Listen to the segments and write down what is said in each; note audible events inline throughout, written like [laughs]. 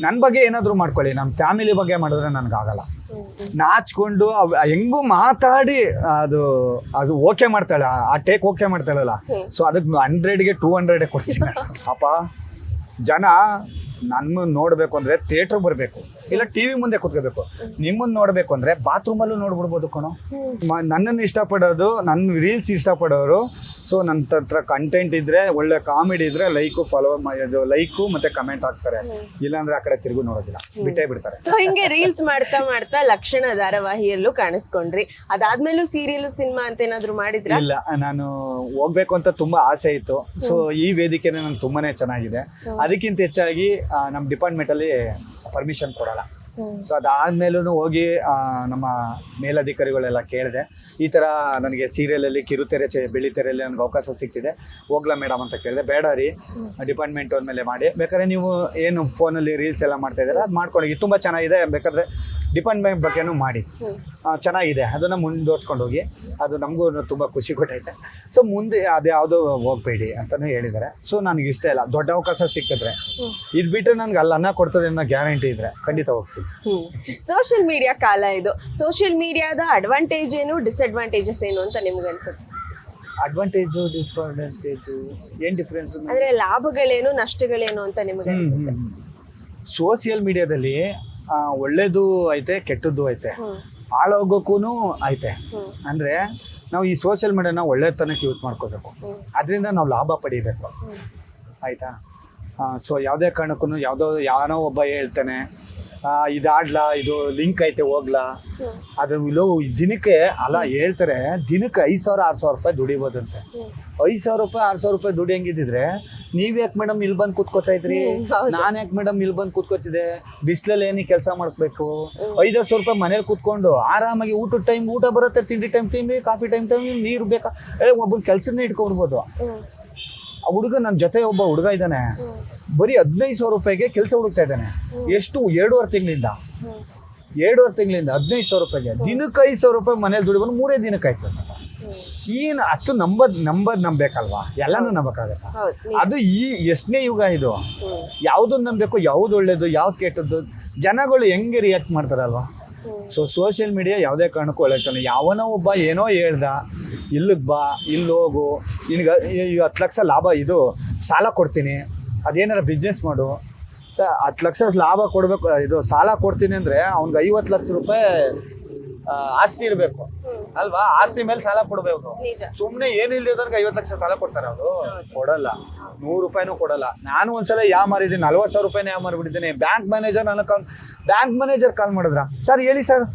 ನನ್ನ ಬಗ್ಗೆ ಏನಾದರೂ ಮಾಡ್ಕೊಳ್ಳಿ ನಮ್ಮ ಫ್ಯಾಮಿಲಿ ಬಗ್ಗೆ ಮಾಡಿದ್ರೆ ನನಗಾಗಲ್ಲ. ನಾಚ್ಕೊಂಡು ಅವ್- ಹೆಂಗೂ ಮಾತಾಡಿ ಅದು ಅದು ಓಕೆ ಮಾಡ್ತಾಳೆ ಆ- ಆ ಟೇಕ್ ಓಕೆ ಮಾಡ್ತಾಳಲ್ಲ. ಸೊ ಅದಕ್ಕೆ ಹಂಡ್ರೆಡ್ಗೆ ಟೂ ಹಂಡ್ರೆಡೇ ಕೊಡ್ತೀನಿ. [laughs] ಅಪ್ಪ ಜನ ನನ್ನ ನೋಡಬೇಕು ಅಂದರೆ ಥಿಯೇಟ್ರ್ ಬರಬೇಕು. ಇಲ್ಲ ಟಿವಿ ಮುಂದೆ ಕುತ್ಕೋಬೇಕು. ನಿಮ್ಮನ್ನ ನೋಡ್ಬೇಕು ಅಂದ್ರೆ ಬಾತ್ರೂಮ್ ಅಲ್ಲೂ ನೋಡ್ಬಿಡ್ಬೋದು ಕಣೋ. ನನ್ನನ್ನು ಇಷ್ಟಪಡೋದು ನನ್ನ ರೀಲ್ಸ್ ಇಷ್ಟಪಡೋರು. ಸೊ ನನ್ನ ತತ್ರ ಕಂಟೆಂಟ್ ಇದ್ರೆ ಒಳ್ಳೆ ಕಾಮಿಡಿ ಇದ್ರೆ ಲೈಕು ಫಾಲೋ ಮಾಡೋದು ಲೈಕು ಮತ್ತೆ ಕಮೆಂಟ್ ಹಾಕ್ತಾರೆ. ಇಲ್ಲಾಂದ್ರೆ ಆ ಕಡೆ ತಿರುಗು ನೋಡೋದಿಲ್ಲ. ಬಿಟ್ಟೇ ಬಿಡ್ತಾರೆ. ಹಿಂಗೆ ರೀಲ್ಸ್ ಮಾಡ್ತಾ ಮಾಡ್ತಾ ಲಕ್ಷಣ ಧಾರಾವಾಹಿಯಲ್ಲೂ ಕಾಣಿಸ್ಕೊಂಡ್ರಿ. ಅದಾದ್ಮೇಲೂ ಸೀರಿಯಲ್ ಸಿನಿಮಾ ಅಂತ ಏನಾದ್ರು ಮಾಡಿದ್ರೆ? ಇಲ್ಲ ನಾನು ಹೋಗ್ಬೇಕು ಅಂತ ತುಂಬಾ ಆಸೆ ಇತ್ತು. ಸೊ ಈ ವೇದಿಕೆನೇ ನಂಗೆ ತುಂಬಾನೇ ಚೆನ್ನಾಗಿದೆ. ಅದಕ್ಕಿಂತ ಹೆಚ್ಚಾಗಿ ನಮ್ಮ ಡಿಪಾರ್ಟ್ಮೆಂಟ್ ಅಲ್ಲಿ ಪರ್ಮಿಷನ್ ಕೊಡಲ್ಲ. ಸೊ ಅದಾದ್ಮೇಲೂ ಹೋಗಿ ನಮ್ಮ ಮೇಲಧಿಕಾರಿಗಳೆಲ್ಲ ಕೇಳಿದೆ. ಈ ಥರ ನನಗೆ ಸೀರಿಯಲಲ್ಲಿ ಕಿರುತೆರೆ ಚೆ ಬೆಳಿತೆರೆಯಲ್ಲಿ ನನಗೆ ಅವಕಾಶ ಸಿಕ್ಕಿದೆ ಹೋಗ್ಲಾ ಮೇಡಮ್ ಅಂತ ಕೇಳಿದೆ. ಬೇಡ ರೀ. ಡಿಪಾರ್ಟ್ಮೆಂಟ್ ಮೇಲೆ ಮಾಡಿ. ಬೇಕಾದ್ರೆ ನೀವು ಏನು ಫೋನಲ್ಲಿ ರೀಲ್ಸ್ ಎಲ್ಲ ಮಾಡ್ತಾ ಇದ್ದೀರಾ? ಅದು ಮಾಡ್ಕೊಳ್ಳಿ. ತುಂಬ ಚೆನ್ನಾಗಿದೆ. ಬೇಕಾದ್ರೆ ಡಿಪಾರ್ಟ್ಮೆಂಟ್ ಬಗ್ಗೆನೂ ಮಾಡಿ. ಚೆನ್ನಾಗಿದೆ. ಅದನ್ನು ಮುಂದುವರ್ಸ್ಕೊಂಡು ಹೋಗಿ. ಅದು ನಮಗೂ ತುಂಬ ಖುಷಿ ಕೊಟ್ಟೈತೆ. ಸೊ ಮುಂದೆ ಅದು ಯಾವುದೋ ಹೋಗ್ಬೇಡಿ ಅಂತಲೂ ಹೇಳಿದ್ದಾರೆ. ಸೊ ನನಗೆ ಇಷ್ಟ ಇಲ್ಲ. ದೊಡ್ಡ ಅವಕಾಶ ಸಿಕ್ಕಿದ್ರೆ. ಇದು ಬಿಟ್ಟರೆ ನನಗೆ ಅಲ್ಲಿ. ಅನ್ನ ಕೊಡ್ತದೆ ಅನ್ನೋ ಗ್ಯಾರಂಟಿ ಇದ್ರೆ ಖಂಡಿತ ಹೋಗ್ತೀನಿ. ಸೋಷಿಯಲ್ ಮೀಡಿಯಾ ಕಾಲ ಇದು. ಸೋಷಿಯಲ್ ಮೀಡಿಯಾದ ಅಡ್ವಾಂಟೇಜ್ ಏನು ಡಿಸ್ಅಡ್ವಾಂಟೇಜಸ್ ಏನು ಅಂತ ನಿಮ್ಗೆ ಅನ್ಸುತ್ತೆ? ಅಡ್ವಾಂಟೇಜು ಡಿಸ್ಅಡ್ವಾಂಟೇಜು ಏನು ಡಿಫ್ರೆನ್ಸ್ ಅಂದರೆ ಲಾಭಗಳೇನು ನಷ್ಟಗಳೇನು ಅಂತ ನಿಮಗೆ ಅನ್ಸುತ್ತೆ? ಸೋಷಿಯಲ್ ಮೀಡಿಯಾದಲ್ಲಿ ಒಳ್ಳೇದು ಐತೆ ಕೆಟ್ಟದ್ದು ಐತೆ. ಹಾಳಾಗೋಕ್ಕೂ ಐತೆ. ಅಂದರೆ ನಾವು ಈ ಸೋಷಿಯಲ್ ಮೀಡಿಯಾನ ಒಳ್ಳೆತನಕ್ಕೆ ಯೂಸ್ ಮಾಡ್ಕೋಬೇಕು. ಅದರಿಂದ ನಾವು ಲಾಭ ಪಡಿಬೇಕು. ಆಯಿತಾ? ಸೊ ಯಾವುದೇ ಕಾರಣಕ್ಕೂ ಯಾವುದೋ ಯಾರೋ ಒಬ್ಬ ಹೇಳ್ತಾನೆ ಆ, ಆಡ್ಲಾ ಇದು ಲಿಂಕ್ ಐತೆ ಹೋಗ್ಲಾ. ಅದು ಇಲ್ಲೋ ದಿನಕ್ಕೆ ಅಲ್ಲ ಹೇಳ್ತಾರೆ ದಿನಕ್ಕೆ ಐದು ಸಾವಿರ ಆರು ಸಾವಿರ ರೂಪಾಯಿ ದುಡಿಬೋದಂತೆ. ಐದು ಸಾವಿರ ರೂಪಾಯಿ ಆರು ಸಾವಿರ ರೂಪಾಯಿ ದುಡಿಯಂಗಿದ್ದಿದ್ರೆ ನೀವ್ ಯಾಕೆ ಮೇಡಮ್ ಇಲ್ಲಿ ಬಂದು ಕೂತ್ಕೋತಾ ಇದ್ರಿ? ನಾನು ಯಾಕೆ ಮೇಡಮ್ ಇಲ್ಲಿ ಬಂದು ಕೂತ್ಕೋತಿದ್ದೆ? ಬಿಸಿಲಲ್ಲಿ ಏನಿ ಕೆಲಸ ಮಾಡ್ಬೇಕು? ಐದು ಸಾವಿರ ರೂಪಾಯಿ ಮನೇಲಿ ಕೂತ್ಕೊಂಡು ಆರಾಮಾಗಿ ಊಟದ ಟೈಮ್ ಊಟ ಬರುತ್ತೆ ತಿಂಡಿ ಟೈಮ್ ತಿಂಡಿ ಕಾಫಿ ಟೈಮ್ ಟೈಮ್ ನೀರು ಬೇಕಾ? ಒಬ್ಬನ ಕೆಲಸನೇ ಇಟ್ಕೊಂಡ್ಬೋದು. ಆ ಹುಡುಗ ನನ್ನ ಜೊತೆ ಒಬ್ಬ ಹುಡುಗ ಇದ್ದಾನೆ ಬರೀ ಹದಿನೈದು ಸಾವಿರ ರೂಪಾಯಿಗೆ ಕೆಲಸ ಹುಡುಕ್ತಾ ಇದ್ದಾನೆ. ಎಷ್ಟು? ಎರಡೂವರೆ ತಿಂಗಳಿಂದ. ಎರಡೂವರೆ ತಿಂಗಳಿಂದ ಹದಿನೈದು ಸಾವಿರ ರೂಪಾಯಿಗೆ. ದಿನಕ್ಕೆ ಐದು ಸಾವಿರ ರೂಪಾಯಿ ಮನೇಲಿ ದುಡಿಬೋದು ಮೂರೇ ದಿನಕ್ಕೆ ಆಯ್ತು ಏನು ಅಷ್ಟು ನಂಬದ್ ನಂಬದ್ ನಂಬೇಕಲ್ವಾ? ಎಲ್ಲಾನು ನಂಬಕ್ಕಾಗತ್ತಾ? ಅದು ಈ ಎಷ್ಟನೇ ಯುಗ ಇದು. ಯಾವ್ದನ್ನ ನಂಬಬೇಕು ಯಾವ್ದು ಒಳ್ಳೇದು ಯಾವ್ದು ಕೆಟ್ಟದ್ದು ಜನಗಳು ಹೆಂಗೆ ರಿಯಾಕ್ಟ್ ಮಾಡ್ತಾರಲ್ವಾ? ಸೊ ಸೋಷಿಯಲ್ ಮೀಡಿಯಾ ಯಾವುದೇ ಕಾರಣಕ್ಕೂ ಒಳ್ಳೆ ಯಾವನೋ ಒಬ್ಬ ಏನೋ ಹೇಳ್ದ ಇಲ್ಲಿಗೆ ಬಾ ಇಲ್ಲಿ ಹೋಗು ನಿನಗೆ ಹತ್ತು ಲಕ್ಷ ಲಾಭ ಇದು ಸಾಲ ಕೊಡ್ತೀನಿ. ಅದೇನಾರ ಬಿಸ್ನೆಸ್ ಮಾಡು. ಸ ಹತ್ತು ಲಕ್ಷ ಲಾಭ ಕೊಡಬೇಕು ಇದು ಸಾಲ ಕೊಡ್ತೀನಿ ಅಂದರೆ ಅವ್ನಿಗೆ ಐವತ್ತು ಲಕ್ಷ ರೂಪಾಯಿ ಆಸ್ತಿ ಇರಬೇಕು. ಅಲ್ವಾ? ಆಸ್ತಿ ಮೇಲೆ ಸಾಲ ಕೊಡಬೇಕು. ಸುಮ್ಮನೆ ಏನಿಲ್ಲದವ್ರಿಗೆ ಐವತ್ತು ಲಕ್ಷ ಸಾಲ ಕೊಡ್ತಾರೆ ಅವರು. ಕೊಡಲ್ಲ. ನೂರು ರೂಪಾಯಿನೂ ಕೊಡಲ್ಲ. ನಾನು ಒಂದ್ಸಲ ಯಾ ಮಾರಿದ್ದೀನಿ ನಲ್ವತ್ತು ಸಾವಿರ ರೂಪಾಯಿನ ಯಾವ ಮಾರಿಬಿಟ್ಟಿದ್ದೀನಿ. ಬ್ಯಾಂಕ್ ಮ್ಯಾನೇಜರ್ ನನ್ನ ಕಾಲ್ ಬ್ಯಾಂಕ್ ಮ್ಯಾನೇಜರ್ ಕಾಲ್ ಮಾಡಿದ್ರ? ಸರ್ ಹೇಳಿ ಸರ್.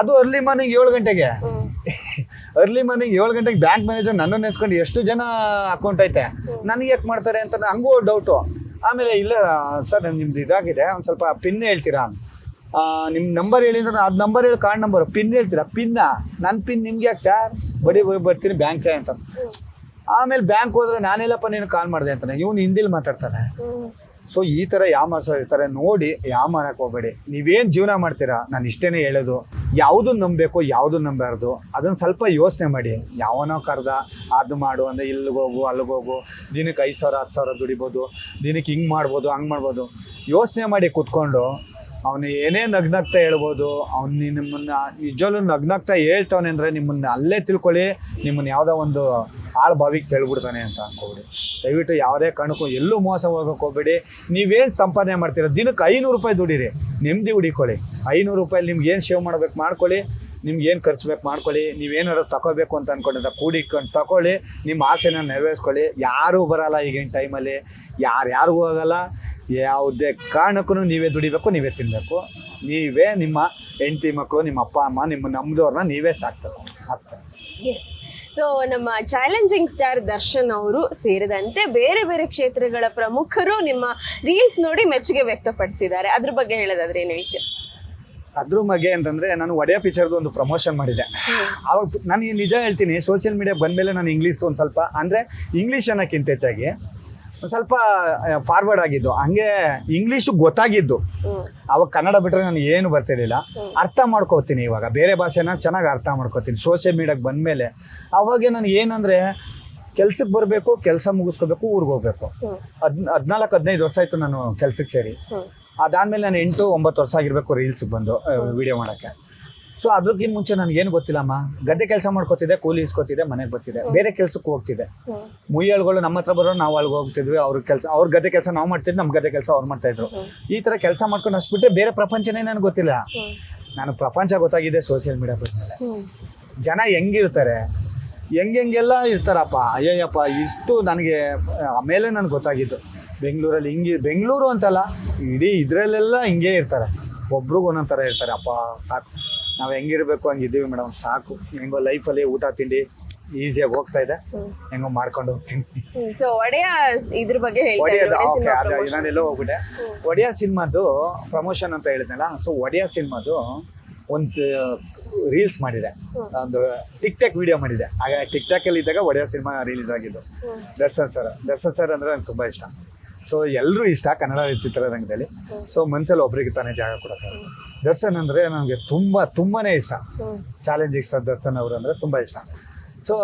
ಅದು ಅರ್ಲಿ ಮಾರ್ನಿಂಗ್ ಏಳು ಗಂಟೆಗೆ. ಅರ್ಲಿ ಮಾರ್ನಿಂಗ್ ಏಳು ಗಂಟೆಗೆ ಬ್ಯಾಂಕ್ ಮ್ಯಾನೇಜರ್ ನನ್ನ ನೆನ್ಸ್ಕೊಂಡು ಎಷ್ಟು ಜನ ಅಕೌಂಟ್ ಐತೆ? ನನಗೆ ಯಾಕೆ ಮಾಡ್ತಾರೆ ಅಂತ ಹಂಗೂ ಡೌಟು ಆಮೇಲೆ ಇಲ್ಲ, ಸರ್, ನಿಮ್ದು ಇದಾಗಿದೆ. ಒಂದು ಸ್ವಲ್ಪ ಪಿನ್ ಹೇಳ್ತೀರಾ? ನಿಮ್ಮ ನಂಬರ್ ಹೇಳಿ ಅಂದ್ರೆ ಅದು ನಂಬರ್ ಹೇಳಿ ಕಾರ್ಡ್ ನಂಬರ್ ಪಿನ್ ಹೇಳ್ತೀರಾ? ಪಿನ್ನ ನನ್ನ ಪಿನ್ ನಿಮ್ಗೆ ಯಾಕೆ ಸರ್ ಬಡಿ ಬಡಿ ಬರ್ತೀನಿ ಬ್ಯಾಂಕ್ ಅಂತ. ಆಮೇಲೆ ಬ್ಯಾಂಕ್ ಹೋದ್ರೆ ನಾನೆಲ್ಲಪ್ಪ ನೀನು ಕಾಲ್ ಮಾಡಿದೆ ಅಂತಾನೆ. ಇವನು ಹಿಂದಿಲ್ ಮಾತಾಡ್ತಾನೆ. ಸೊ ಈ ಥರ ಯಾಮಾರ್ಸ ಇರ್ತಾರೆ, ನೋಡಿ ಯಾಮಾರಕ್ಕೆ ಹೋಗಬೇಡಿ. ನೀವೇನು ಜೀವನ ಮಾಡ್ತೀರಾ? ನಾನು ಇಷ್ಟೇ ಹೇಳೋದು. ಯಾವುದು ನಂಬಬೇಕು, ಯಾವುದು ನಂಬಾರ್ದು. ಅದನ್ನು ಸ್ವಲ್ಪ ಯೋಚನೆ ಮಾಡಿ. ಯಾವನೋ ಕರ್ದ, ಅದು ಮಾಡು ಅಂದರೆ ಇಲ್ಲಿಗೆ ಹೋಗು, ಅಲ್ಲಿಗೆ ಹೋಗು. ದಿನಕ್ಕೆ ಐದು ಸಾವಿರ, ಹತ್ತು ಸಾವಿರ ದುಡಿಬೋದು. ದಿನಕ್ಕೆ ಹಿಂಗೆ ಮಾಡ್ಬೋದು, ಹಂಗೆ ಮಾಡ್ಬೋದು. ಯೋಚನೆ ಮಾಡಿ ಕೂತ್ಕೊಂಡು, ಅವನು ಏನೇ ನಗ್ನಗ್ತಾ ಹೇಳ್ಬೋದು, ಅವ್ನು ನಿಮ್ಮನ್ನು ನಿಜವಲ್ಲೂ ನಗ್ನಗ್ತಾ ಹೇಳ್ತಾವನೆ ಅಂದರೆ ನಿಮ್ಮನ್ನು ಅಲ್ಲೇ ತಿಳ್ಕೊಳ್ಳಿ. ನಿಮ್ಮನ್ನು ಯಾವುದೋ ಒಂದು ಆಳ್ ಬಾವಿಗೆ ತೆಳ್ಬಿಡ್ತಾನೆ ಅಂತ ಅನ್ಕೋಬಿಡಿ. ದಯವಿಟ್ಟು ಯಾವುದೇ ಕಾರಣಕ್ಕೂ ಎಲ್ಲೂ ಮೋಸ ಹೋಗೋಕೆ ಹೋಗ್ಬೇಡಿ. ನೀವೇನು ಸಂಪಾದನೆ ಮಾಡ್ತೀರ? ದಿನಕ್ಕೆ ಐನೂರು ರೂಪಾಯಿ ದುಡೀರಿ. ನೆಮ್ಮದಿ ಹುಡಿಕೊಳ್ಳಿ. ಐನೂರು ರೂಪಾಯಿ ನಿಮ್ಗೆ ಏನು ಸೇವ್ ಮಾಡ್ಬೇಕು ಮಾಡ್ಕೊಳ್ಳಿ. ನಿಮ್ಗೆ ಏನು ಖರ್ಚು ಬೇಕು ಮಾಡ್ಕೊಳ್ಳಿ. ನೀವೇನಾದ್ರು ತಗೋಬೇಕು ಅಂತ ಅಂದ್ಕೊಂಡಿದ್ದ ಕೂಡಿಕೊಂಡು ತಗೊಳ್ಳಿ. ನಿಮ್ಮ ಆಸೆನ ನೆರವೇರಿಸ್ಕೊಳ್ಳಿ. ಯಾರೂ ಬರಲ್ಲ ಈಗಿನ ಟೈಮಲ್ಲಿ. ಯಾರ್ಯಾರಿಗೂ ಹೋಗಲ್ಲ. ಯಾವುದೇ ಕಾರಣಕ್ಕೂ ನೀವೇ ದುಡಿಬೇಕು, ನೀವೇ ತಿನ್ನಬೇಕು ನೀವೇ ನಿಮ್ಮ ಹೆಂಡತಿ ಮಕ್ಕಳು, ನಿಮ್ಮ ಅಪ್ಪ, ಅಮ್ಮ, ನಿಮ್ಮ ನಮ್ಮದವ್ರನ್ನ ನೀವೇ ಸಾಕ್ಬೇಕು. ಅಷ್ಟೇ ಎಸ್ ಸೊ ನಮ್ಮ ಚಾಲೆಂಜಿಂಗ್ ಸ್ಟಾರ್ ದರ್ಶನ್ ಅವರು ಸೇರಿದಂತೆ ಬೇರೆ ಬೇರೆ ಕ್ಷೇತ್ರಗಳ ಪ್ರಮುಖರು ನಿಮ್ಮ ರೀಲ್ಸ್ ನೋಡಿ ಮೆಚ್ಚುಗೆ ವ್ಯಕ್ತಪಡಿಸಿದ್ದಾರೆ. ಅದ್ರ ಬಗ್ಗೆ ಹೇಳೋದಾದ್ರೆ ಏನು ಹೇಳ್ತೀರಾ? ಅದ್ರ ಬಗ್ಗೆ ಅಂತಂದ್ರೆ ನಾನು ಒಡೆಯ ಪಿಕ್ಚರ್ದು ಒಂದು ಪ್ರಮೋಷನ್ ಮಾಡಿದೆ. ಅವಾಗ ನಾನು ನಿಜ ಹೇಳ್ತೀನಿ ಸೋಷಿಯಲ್ ಮೀಡಿಯಾ ಬಂದಮೇಲೆ ನಾನು ಇಂಗ್ಲೀಷ್ ಒಂದು ಸ್ವಲ್ಪ ಅಂದರೆ ಇಂಗ್ಲೀಷ್ ಅನ್ನೋಕ್ಕಿಂತ ಹೆಚ್ಚಾಗಿ ಸ್ವಲ್ಪ ಫಾರ್ವರ್ಡ್ ಆಗಿದ್ದು. ಹಂಗೆ ಇಂಗ್ಲೀಷು ಗೊತ್ತಾಗಿದ್ದು. ಅವಾಗ ಕನ್ನಡ ಬಿಟ್ಟರೆ ನಾನು ಏನು ಬರ್ತಿರ್ಲಿಲ್ಲ. ಅರ್ಥ ಮಾಡ್ಕೋತೀನಿ ಇವಾಗ. ಬೇರೆ ಭಾಷೆನ ಚೆನ್ನಾಗಿ ಅರ್ಥ ಮಾಡ್ಕೋತೀನಿ. ಸೋಷಿಯಲ್ ಮೀಡಿಯಾಗೆ ಬಂದಮೇಲೆ ಅವಾಗ ನಾನು ಏನಂದರೆ ಕೆಲ್ಸಕ್ಕೆ ಬರಬೇಕು ಕೆಲಸ ಮುಗಿಸ್ಕೋಬೇಕು ಊರಿಗೆ ಹೋಗ್ಬೇಕು. ಹದ್ ಹದಿನಾಲ್ಕು ಹದಿನೈದು ವರ್ಷ ಆಯಿತು ನಾನು ಕೆಲ್ಸಕ್ಕೆ ಸೇರಿ. ಅದಾದಮೇಲೆ ನಾನು ಎಂಟು ಒಂಬತ್ತು ವರ್ಷ ಆಗಿರಬೇಕು ರೀಲ್ಸ್ಗೆ ಬಂದು ವಿಡಿಯೋ ಮಾಡೋಕ್ಕೆ. ಸೊ ಅದಕ್ಕಿಂತ ಮುಂಚೆ ನನಗೇನು ಗೊತ್ತಿಲ್ಲಮ್ಮ. ಗದ್ದೆ ಕೆಲಸ ಮಾಡ್ಕೋತಿದ್ದೆ ಕೂಲಿ ಇಸ್ಕೊತಿದ್ದೆ ಮನೆಗೆ ಬರ್ತಿದ್ದೆ. ಬೇರೆ ಕೆಲ್ಸಕ್ಕೆ ಹೋಗ್ತಿದ್ದೆ. ಮುಯ್ಯಳ್ಗಳು ನಮ್ಮ ಹತ್ರ ಬರೋ ನಾವು ಅಳ್ಗೆ ಹೋಗ್ತಿದ್ವಿ. ಅವ್ರ ಕೆಲಸ ಅವ್ರ ಗದ್ದೆ ಕೆಲಸ ನಾವು ಮಾಡ್ತಿದ್ವಿ ನಮ್ಮ ಗದ್ದೆ ಕೆಲಸ ಅವ್ರು ಮಾಡ್ತಾಯಿದ್ರು ಈ ಥರ ಕೆಲಸ ಮಾಡ್ಕೊಂಡು ಅಷ್ಟ್ಬಿಟ್ರೆ ಬೇರೆ ಪ್ರಪಂಚನೇ ನನಗೆ ಗೊತ್ತಿಲ್ಲ. ನಾನು ಪ್ರಪಂಚ ಗೊತ್ತಾಗಿದೆ ಸೋಷಿಯಲ್ ಮೀಡಿಯಾ ಬಂದಮೇಲೆ. ಜನ ಹೆಂಗಿರ್ತಾರೆ? ಹೆಂಗೆಲ್ಲ ಇರ್ತಾರಪ್ಪ. ಅಯ್ಯಯ್ಯಪ್ಪ ಇಷ್ಟು ನನಗೆ ಆಮೇಲೆ ನನಗೆ ಗೊತ್ತಾಗಿದ್ದು. ಬೆಂಗಳೂರಲ್ಲಿ ಹಿಂಗೆ ಬೆಂಗಳೂರು ಅಂತಲ್ಲ ಇಡೀ ಇದರಲ್ಲೆಲ್ಲ ಹಿಂಗೆ ಇರ್ತಾರೆ. ಒಬ್ರಿಗೂ ಒಂದೊಂದು ಥರ ಇರ್ತಾರೆ. ಅಪ್ಪ ಸಾಕು. ನಾವು ಹೆಂಗಿರ್ಬೇಕು ಹಂಗಿದ್ದೀವಿ ಮೇಡಮ್ ಸಾಕು. ಹೆಂಗೋ ಲೈಫಲ್ಲಿ ಊಟ ತಿಂಡಿ ಈಸಿಯಾಗಿ ಹೋಗ್ತಾ ಇದೆ. ಹೆಂಗೋ ಮಾಡ್ಕೊಂಡು ಹೋಗ್ತೀನಿ. ಸೊ ಒಡೆಯ ಇದ್ರ ಬಗ್ಗೆ ಹೇಳ್ತಾ ಒಡೆಯ ಇದ್ರು, ಒಡೆಯ ಓಕೆ ಸಿನಿಮಾ ಅದು promotion. ನಾನೆಲ್ಲೋ ಹೋಗ್ಬಿಟ್ಟೆ. ಒಡೆಯ ಸಿನಿಮಾದು ಪ್ರಮೋಷನ್ ಅಂತ ಹೇಳಿದ್ನಲ್ಲ ಸೊ ಒಡೆಯ ಸಿನಿಮಾದು ಒಂದು ರೀಲ್ಸ್ ಮಾಡಿದೆ. ಒಂದು ಟಿಕ್ ಟಾಕ್ ವಿಡಿಯೋ ಮಾಡಿದೆ. ಆಗ ಟಿಕ್ ಟಾಕ್ ಅಲ್ಲಿ ಇದ್ದಾಗ ಒಡೆಯ ಸಿನಿಮಾ ರಿಲೀಸ್ ಆಗಿದ್ದು. ದರ್ಶನ್ ಸರ್ ದರ್ಶನ್ ಸರ್ ಅಂದ್ರೆ ನಂಗೆ ತುಂಬಾ ಇಷ್ಟ. ಸೊ ಎಲ್ಲರೂ ಇಷ್ಟ ಕನ್ನಡ ಚಿತ್ರರಂಗದಲ್ಲಿ. ಸೊ ಮನ್ಸಲ್ಲಿ ಒಬ್ಬರಿಗೆ ತಾನೇ ಜಾಗ ಕೊಡಕ್ಕೆ ದರ್ಶನ್ ಅಂದರೆ ನನಗೆ ತುಂಬ ತುಂಬಾ ಇಷ್ಟ. ಚಾಲೆಂಜಿಂಗ್ ಸರ್ ದರ್ಶನ್ ಅವರು ಅಂದರೆ ತುಂಬ ಇಷ್ಟ. ಸೊ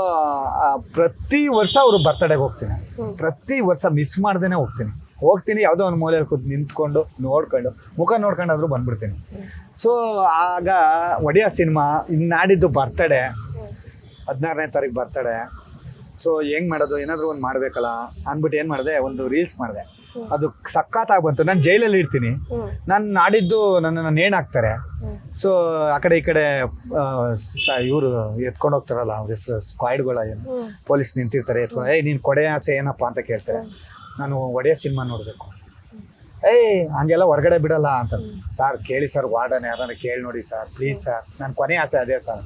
ಪ್ರತಿ ವರ್ಷ ಅವರು ಬರ್ತಡೇಗೆ ಹೋಗ್ತೀನಿ. ಪ್ರತಿ ವರ್ಷ ಮಿಸ್ ಮಾಡ್ದೇನೆ ಹೋಗ್ತೀನಿ. ಹೋಗ್ತೀನಿ, ಯಾವುದೋ ಒಂದು ಮೂಲೆಯಲ್ಲಿ ಕೂತು ನಿಂತ್ಕೊಂಡು, ನೋಡ್ಕೊಂಡು, ಮುಖ ನೋಡ್ಕೊಂಡಾದ್ರೂ ಬಂದ್ಬಿಡ್ತೀನಿ. ಸೊ ಆಗ ಒಡೆಯ ಸಿನಿಮಾ ಇನ್ನು ನಾಡಿದ್ದು ಬರ್ತಡೇ ಹದಿನಾರನೇ ತಾರೀಕು ಬರ್ತಡೆ ಸೊ ಹೆಂಗೆ ಮಾಡೋದು, ಏನಾದರೂ ಒಂದು ಮಾಡಬೇಕಲ್ಲ ಅಂದ್ಬಿಟ್ಟು ಏನು ಮಾಡಿದೆ, ಒಂದು ರೀಲ್ಸ್ ಮಾಡಿದೆ. ಅದು ಸಖತ್ತಾಗಿ ಬಂತು. ನಾನು ಜೈಲಲ್ಲಿ ಇರ್ತೀನಿ. ನಾನು ನಾಡಿದ್ದು ನನ್ನನ್ನು ನೇಣು ಹಾಕ್ತಾರೆ ಸೊ ಆ ಕಡೆ ಈ ಕಡೆ ಇವರು ಎತ್ಕೊಂಡು ಹೋಗ್ತಾರಲ್ಲ ಅವ್ರ ಹೆಸರು ಸ್ಕ್ವಾಯ್ಡ್ಗಳ ಏನು? ಪೊಲೀಸ್ ನಿಂತಿರ್ತಾರೆ ಎತ್ಕೊಂಡು ಏಯ್ ನೀನು ಕೊಡೆ ಆಸೆ ಏನಪ್ಪ? ಅಂತ ಕೇಳ್ತಾರೆ. ನಾನು ಒಡೆಯ ಸಿನಿಮಾ ನೋಡಬೇಕು. ಏಯ್ ಹಂಗೆಲ್ಲ ಹೊರಗಡೆ ಬಿಡಲ್ಲ ಅಂತ. ಸರ್ ಕೇಳಿ ಸರ್ ವಾರ್ಡನ್ ಯಾರನ್ನ ಕೇಳಿ ನೋಡಿ ಸರ್ ಪ್ಲೀಸ್ ಸರ್. ನನ್ನ ಕೊನೆ ಆಸೆ ಅದೇ ಸರ್.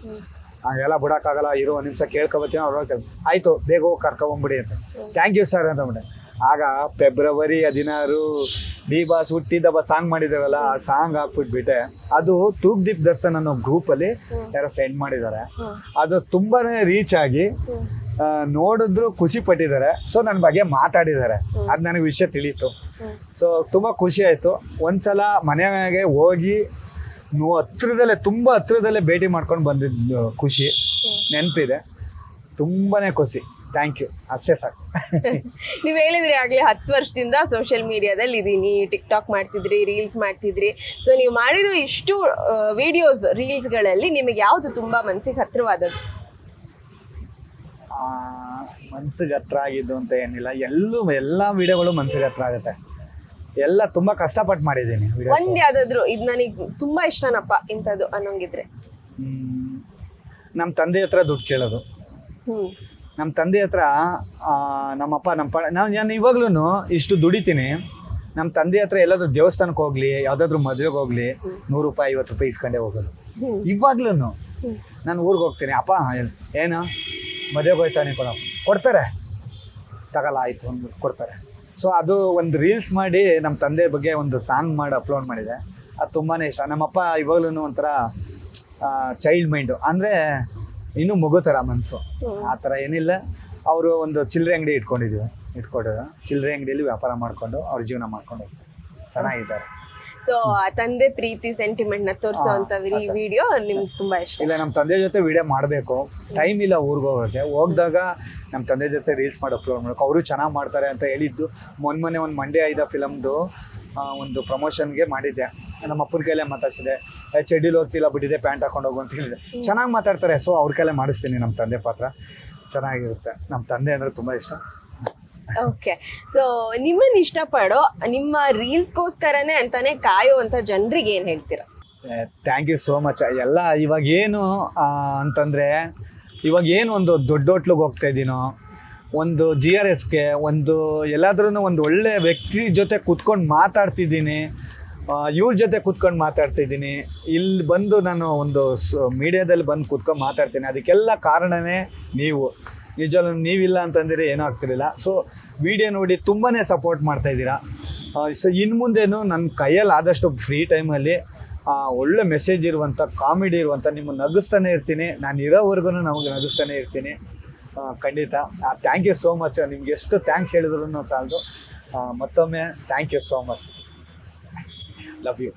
ಹಂಗೆಲ್ಲ ಬಿಡೋಕ್ಕಾಗಲ್ಲ ಇರೋ ಒಂದು ನಿಮಿಷ ಕೇಳ್ಕೊಬತ್ತೀನಿ ಅವ್ರು ಹೋಗ್ತಾರೆ. ಆಯಿತು ಬೇಗ ಹೋಗಿ ಕರ್ಕೊಂಬಂಬಿಡಿ ಅಂತ. ಥ್ಯಾಂಕ್ ಯು ಸರ್ ಅಂತ ಆಗ ಫೆಬ್ರವರಿ ಹದಿನಾರು ಡಿ ಬಾಸ್ ಹುಟ್ಟಿದ ಸಾಂಗ್ ಮಾಡಿದೇವಲ್ಲ ಆ ಸಾಂಗ್ ಹಾಕ್ಬಿಟ್ಬಿಟ್ಟೆ. ಅದು ತೂಗ್ದೀಪ್ ದರ್ಶನ್ ಅನ್ನೋ ಗ್ರೂಪಲ್ಲಿ ಯಾರೋ ಸೆಂಡ್ ಮಾಡಿದ್ದಾರೆ. ಅದು ತುಂಬಾನೇ ರೀಚ್ ಆಗಿ ನೋಡಿದ್ರು ಖುಷಿ ಪಟ್ಟಿದ್ದಾರೆ. ಸೊ ನನ್ನ ಬಗ್ಗೆ ಮಾತಾಡಿದ್ದಾರೆ. ಅದು ನನಗೆ ವಿಷಯ ತಿಳಿಯಿತು. ಸೊ ತುಂಬ ಖುಷಿ ಆಯಿತು. ಒಂದ್ಸಲ ಮನೆಗೆ ಹೋಗಿ ಹತ್ರದಲ್ಲೇ ತುಂಬ ಹತ್ರದಲ್ಲೇ ಭೇಟಿ ಮಾಡ್ಕೊಂಡು ಬಂದಿದ್ದು ಖುಷಿ. ನೆನಪಿದೆ. ತುಂಬಾ ಖುಷಿ. ಥ್ಯಾಂಕ್ ಯು ಅಷ್ಟೇ ಸಾಕು. [laughs] ನೀವು ಹೇಳಿದ್ರಿ ಆಗಲೇ ಹತ್ತು ವರ್ಷದಿಂದ ಸೋಷಿಯಲ್ ಮೀಡಿಯಾದಲ್ಲಿ ಇದ್ದೀನಿ ಟಿಕ್ ಟಾಕ್ ಮಾಡ್ತಿದ್ರಿ ರೀಲ್ಸ್ ಮಾಡ್ತಿದ್ರಿ. ಸೊ ನೀವು ಮಾಡಿರೋ ಇಷ್ಟು ವಿಡಿಯೋಸ್ ರೀಲ್ಸ್ಗಳಲ್ಲಿ ನಿಮಗೆ ಯಾವುದು ತುಂಬ ಮನಸ್ಸಿಗೆ ಹತ್ತಿರವಾದದ್ದು ಮನ್ಸಿಗೆ ಹತ್ರ ಆಗಿದ್ದು ಅಂತ ಏನಿಲ್ಲ. ಎಲ್ಲೂ ಎಲ್ಲ ವಿಡಿಯೋಗಳು ಮನ್ಸಿಗೆ ಹತ್ರ ಆಗುತ್ತೆ. ಎಲ್ಲ ತುಂಬ ಕಷ್ಟಪಟ್ಟು ಮಾಡಿದ್ದೀನಿ ಒಂದು ಯಾವ್ದಾದ್ರು ಇದು ನನಗೆ ತುಂಬಾ ಇಷ್ಟನಪ್ಪ ಇಂಥದ್ದು ಅನ್ನೋಂಗಿದ್ರೆ. ನಮ್ಮ ತಂದೆ ಹತ್ರ ದುಡ್ಡು ಕೇಳೋದು. ನಮ್ಮ ತಂದೆ ಹತ್ರ ನಮ್ಮಪ್ಪ ನಮ್ಮ ಪ, ನಾನು ನಾನು ಇವಾಗ್ಲೂ ಇಷ್ಟು ದುಡಿತೀನಿ. ನಮ್ಮ ತಂದೆ ಹತ್ರ ಎಲ್ಲಾದರೂ ದೇವಸ್ಥಾನಕ್ಕೆ ಹೋಗ್ಲಿ, ಯಾವುದಾದ್ರೂ ಮದುವೆಗೆ ಹೋಗ್ಲಿ, ನೂರು ರೂಪಾಯಿ, ಐವತ್ತು ರೂಪಾಯಿ ಇಸ್ಕೊಂಡೇ ಹೋಗೋದು. ಇವಾಗ್ಲೂ ನಾನು ಊರಿಗೆ ಹೋಗ್ತೀನಿ. ಅಪ್ಪ ಏನ್- ಮದುವೆಗೆ ಹೋಗ್ತಾನೆ ಕೊಡ? ಕೊಡ್ತಾರೆ. ತಗಲ್ಲ, ಆಯಿತು, ಒಂದು ಕೊಡ್ತಾರೆ. ಸೊ ಅದು ಒಂದು ರೀಲ್ಸ್ ಮಾಡಿ ನಮ್ಮ ತಂದೆ ಬಗ್ಗೆ ಒಂದು ಸಾಂಗ್ ಮಾಡಿ ಅಪ್ಲೋಡ್ ಮಾಡಿದೆ. ಅದು ತುಂಬಾ ಇಷ್ಟ. ನಮ್ಮಪ್ಪ ಇವಾಗ್ಲೂ ಒಂಥರ ಚೈಲ್ಡ್ ಮೈಂಡು ಅಂದರೆ ಇನ್ನೂ ಮಗು ಥರ ಮನಸ್ಸು ಆ ಥರ ಏನಿಲ್ಲ. ಅವರು ಒಂದು ಚಿಲ್ಲರೆ ಅಂಗಡಿ ಇಟ್ಕೊಂಡಿದ್ವಿ. ಇಟ್ಕೊಂಡಿದ್ರು ಚಿಲ್ಲರೆ ಅಂಗಡಿಯಲ್ಲಿ ವ್ಯಾಪಾರ ಮಾಡಿಕೊಂಡು ಅವ್ರ ಜೀವನ ಮಾಡ್ಕೊಂಡು ಹೋಗ್ತಾರೆ. ಚೆನ್ನಾಗಿದ್ದಾರೆ. ಸೊ ತಂದೆ ಪ್ರೀತಿ ಸೆಂಟಿಮೆಂಟ್ನ ತೋರಿಸುವಂತ ವಿಡಿಯೋ ನಿಮ್ಗೆ ತುಂಬಾ ಇಷ್ಟ. ಇಲ್ಲ ನಮ್ಮ ತಂದೆ ಜೊತೆ ವಿಡಿಯೋ ಮಾಡಬೇಕು. ಟೈಮ್ ಇಲ್ಲ ಊರಿಗೆ ಹೋಗೋಕ್ಕೆ ಹೋಗ್ದಾಗ ನಮ್ಮ ತಂದೆ ಜೊತೆ ರೀಲ್ಸ್ ಮಾಡಿ ಅಪ್ಲೋಡ್ ಮಾಡಬೇಕು ಅವರು ಚೆನ್ನಾಗಿ ಮಾಡ್ತಾರೆ ಅಂತ ಹೇಳಿದ್ದು. ಮೊನ್ನೆ ಮೊನ್ನೆ ಒಂದು ಮಂಡ್ಯ ಐದ ಫಿಲಮ್ದು ಒಂದು ಪ್ರಮೋಷನ್ಗೆ ಮಾಡಿದ್ದೆ. ನಮ್ಮ ಅಪ್ಪನ ಕೈಲೇ ಮಾತಾಡ್ಸಿದೆ. ಚಡ್ಡಿಲಿ ಹೋಗ್ತಿಲ್ಲ ಬಿಟ್ಟಿದೆ ಪ್ಯಾಂಟ್ ಹಾಕೊಂಡು ಹೋಗು ಅಂತ ಹೇಳಿದೆ. ಚೆನ್ನಾಗಿ ಮಾತಾಡ್ತಾರೆ. ಸೊ ಅವ್ರ ಕೈಲೇ ಮಾಡಿಸ್ತೀನಿ ನಮ್ಮ ತಂದೆ ಪಾತ್ರ. ಚೆನ್ನಾಗಿರುತ್ತೆ. ನಮ್ಮ ತಂದೆ ಅಂದರೆ ತುಂಬ ಇಷ್ಟ. ಓಕೆ. ಸೊ ನಿಮ್ಮನ್ನ ಇಷ್ಟಪಡೋ ನಿಮ್ಮ ರೀಲ್ಸ್ಗೋಸ್ಕರನೇ ಅಂತಾನೆ ಅಂತ ಜನರಿಗೆ ಏನು ಹೇಳ್ತೀರಾ? ಥ್ಯಾಂಕ್ ಯು ಸೋ ಮಚ್ ಎಲ್ಲ ಇವಾಗ ಏನು ಅಂತಂದರೆ ಇವಾಗ ಏನು ಒಂದು ದೊಡ್ಡ ಹೋಟ್ಲಿಗೆ ಹೋಗ್ತಾ ಇದ್ದೀನೋ ಒಂದು ಜಿ ಆರ್ ಎಸ್ಗೆ ಒಂದು ಎಲ್ಲಾದ್ರೂ ಒಂದು ಒಳ್ಳೆ ವ್ಯಕ್ತಿ ಜೊತೆ ಕೂತ್ಕೊಂಡು ಮಾತಾಡ್ತಿದ್ದೀನಿ. ಇವ್ರ ಜೊತೆ ಕೂತ್ಕೊಂಡು ಮಾತಾಡ್ತಿದ್ದೀನಿ. ಇಲ್ಲಿ ಬಂದು ನಾನು ಒಂದು ಮೀಡಿಯಾದಲ್ಲಿ ಬಂದು ಕೂತ್ಕೊಂಡು ಮಾತಾಡ್ತೀನಿ. ಅದಕ್ಕೆಲ್ಲ ಕಾರಣವೇ ನೀವು. ನಿಜವಲ್ಲೂ ನೀವಿಲ್ಲ ಅಂತಂದರೆ ಏನೂ ಆಗ್ತಿರಲಿಲ್ಲ. ಸೊ ವಿಡಿಯೋ ನೋಡಿ ತುಂಬಾ ಸಪೋರ್ಟ್ ಮಾಡ್ತಾಯಿದ್ದೀರಾ ಸೊ ಇನ್ನು ಮುಂದೇನು ನನ್ನ ಕೈಯಲ್ಲಿ ಆದಷ್ಟು ಫ್ರೀ ಟೈಮಲ್ಲಿ ಒಳ್ಳೆ ಮೆಸೇಜ್ ಇರುವಂಥ ಕಾಮಿಡಿ ಇರುವಂಥ ನಿಮ್ಮನ್ನು ನಗಿಸ್ತಾನೆ ಇರ್ತೀನಿ. ನಾನು ಇರೋವರೆಗೂ ನಮಗೆ ನಗಿಸ್ತಾನೆ ಇರ್ತೀನಿ. ಖಂಡಿತ. ಥ್ಯಾಂಕ್ ಯು ಸೋ ಮಚ್ ನಿಮ್ಗೆ ಎಷ್ಟು ಥ್ಯಾಂಕ್ಸ್ ಹೇಳಿದ್ರು ಸಾಲದು. ಮತ್ತೊಮ್ಮೆ thank you so much love you